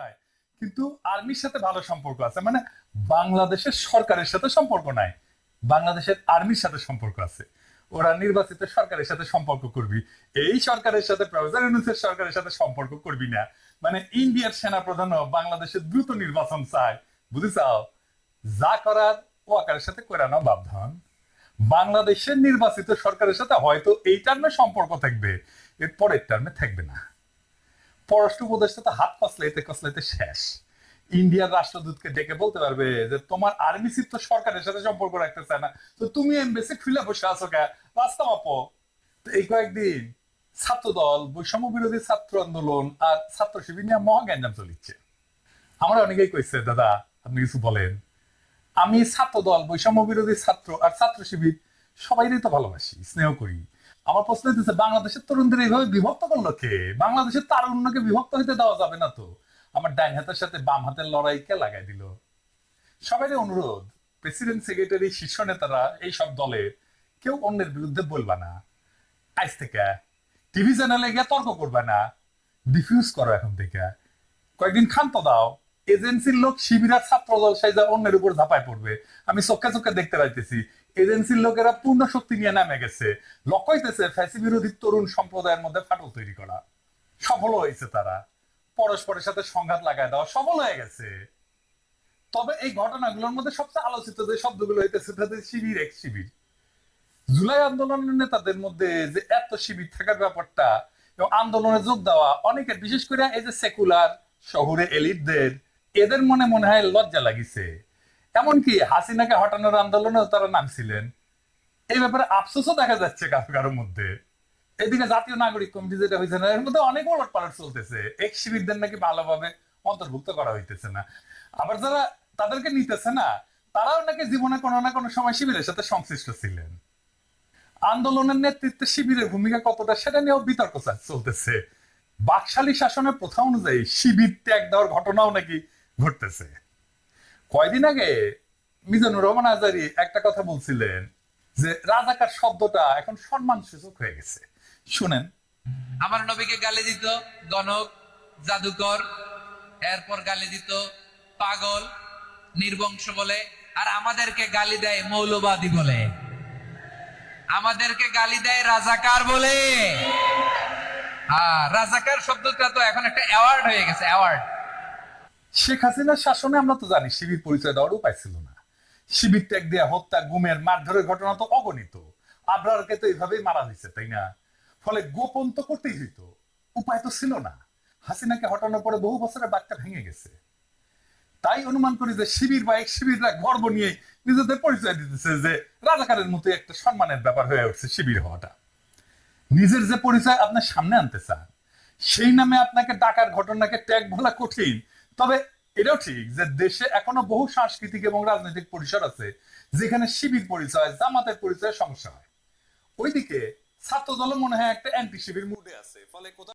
নাই। কিন্তু আর্মির সাথে ভালো সম্পর্ক আছে মানে বাংলাদেশের সরকারের সাথে সম্পর্ক নাই। বাংলাদেশের আর্মির সাথে সম্পর্ক আছে। ওরা নির্বাচিত সরকারের সাথে সম্পর্ক করবি। এই সরকারের সাথে, প্রফেসর ইউনুসের সরকারের সাথে সম্পর্ক করবি না। মানে ইন্ডিয়ার সেনা প্রধানও বাংলাদেশের দ্রুত নির্বাচন চায়। বুঝেছাও? যা করার ও আকারের সাথে করে না বাবধান বাংলাদেশের নির্বাচিত সরকারের সাথে হয়তো এই টার্মে সম্পর্ক থাকবে। এর পরের টার্মে থাকবে না। পররাষ্ট্র উপদেষ্টা তো হাত কসলাইতে কসলাইতে শেষ। ইন্ডিয়ার রাষ্ট্রদূতকে ডেকে বলতে পারবে যে, তোমার আর্মি চিফ তো সরকারের সাথে সম্পর্ক রাখতে চায় না। তো তুমি এমবেসি খুলে বসে আছো কে? রাস্তা মাপো। তো এই কয়েকদিন ছাত্র দল বৈষম্য বিরোধী ছাত্র আন্দোলন আর ছাত্র শিবির নিয়ে মহা গ্যাঞ্জাম চলিচ্ছে। আমরা অনেকেই কইছে, দাদা, আপনি কিছু বলেন। আমি ছাত্র দল বৈষম্য বিরোধী ছাত্র আর ছাত্র শিবির সবাইরই তো ভালোবাসি, স্নেহ করি। আমার প্রশ্ন হইতেছে, বাংলাদেশের তরুণদের এইভাবে বিভক্ত করল কে? বাংলাদেশের তারুণ্যকে বিভক্ত হইতে দেওয়া যাবে না তো। আমার ডাইন হাতের সাথে বাম হাতের লড়াই কে লাগাই দিল। সবাই অনুরোধ, প্রেসিডেন্ট, সেক্রেটারি, শীর্ষ নেতারা এই সব দলের কেউ অন্যের বিরুদ্ধে বলবা না। আজ থেকে টিভি চ্যানেলে গিয়ে তর্ক করবে না। ডিফিউজ করো এখন থেকে। কয়েকদিন ক্ষান্ত দাও। এজেন্সির লোক, শিবির আর ছাত্র দল সাইজা অন্যের উপর ঝাঁপায় পড়বে। আমি চোখে চোখে দেখতে পাইতেছি এজেন্সির লোকেরা পূর্ণ শক্তি নিয়ে নামে গেছে। লক্ষ্য হইতেছে ফ্যাসি বিরোধী তরুণ সম্প্রদায়ের মধ্যে ফাটল তৈরি করা। সফল হয়েছে তারা। পরস্পরের সাথে সংঘাত লাগায় দেওয়া সফল হয়ে গেছে। তবে এই ঘটনাগুলোর মধ্যে সবচেয়ে আলোচিত যে শব্দগুলো হইতেছে, তাদের শিবির এক শিবির। জুলাই আন্দোলনের নেতাদের মধ্যে যে এত শিবির থাকার ব্যাপারটা এবং আন্দোলনে যোগ দেওয়া অনেকের বিশেষ করে এই যে সেকুলার শহরে এলিটদের, এদের মনে মনে হয় লজ্জা লাগিছে। এমনকি হাসিনাকে হটানোর আন্দোলনেও তারা নামছিলেন। এই ব্যাপারে আফসোসও দেখা যাচ্ছে কারও কারোর মধ্যে। এদিকে জাতীয় নাগরিক কমিটি যেটা হয়েছে না, এর মধ্যে অনেক ওলট পালট চলতেছে। এক শিবিরদের নাকি ভালোভাবে অন্তর্ভুক্ত করা হইতেছে না। আবার যারা তাদেরকে নিতেছে না, তারাও নাকি জীবনে কোনো না কোনো সময় শিবিরের সাথে সংশ্লিষ্ট ছিলেন। আন্দোলনের নেতৃত্বে শিবিরের ভূমিকা কতটা সেটা নিয়েও বিতর্ক চলতেছে। বাকশালী শাসনের প্রথা অনুযায়ী শিবির ত্যাগ দেওয়ার ঘটনাও নাকি ঘটতেছে। কয়দিন আগে মিজানুর রহমান আজারি একটা কথা বলছিলেন যে রাজাকার শব্দটা এখন সম্মান সূচক হয়ে গেছে। শুনেন। আমার নবীকে গালি দিত গণক, জাদুকর, এরপর গালি দিত পাগল, নির্বংশ বলে, আর আমাদেরকে গালি দেয় মৌলবাদী বলে। আমাদেরকে গালি দেয় রাজাকার বলে। হ্যাঁ রাজাকার শব্দটা তো এখন একটা অ্যাওয়ার্ড হয়ে গেছে অ্যাওয়ার্ড শেখ হাসিনার শাসনে আমরা তো জানি শিবির পরিচয় দেওয়ার উপায় ছিল না। শিবির ত্যাগ দেওয়া হত্যা, গুমের, মারধরের ঘটনা তো অগণিত। আবরারকে তো এইভাবেই মারা হয়েছে, তাই না? ফলে গোপন তো করতেই হইতো, উপায় তো ছিল না। হাসিনাকে হটানোর পরে বহু বছরের বাচ্চা ভেঙে গেছে। তাই অনুমান করি যে শিবির বা এক শিবিররা গর্ব নিয়ে নিজেদের পরিচয় দিতেছে যে রাজাকারের মতো একটা সম্মানের ব্যাপার হয়ে উঠছে শিবির হওয়াটা। নিজের যে পরিচয় আপনার সামনে আনতে চান, সেই নামে আপনাকে ডাকার ঘটনাকে ট্যাগ বলা কঠিন তবে এটাও ঠিক যে দেশে এখনও বহু সাংস্কৃতিক এবং রাজনৈতিক পরিসর আছে, যেখানে শিবির পরিচয়, জামাতের পরিচয় সমস্যা হয়। ওইদিকে ছাত্র দল মনে হয় একটা অ্যান্টি শিবির মুডে আছে, ফলে কোথাও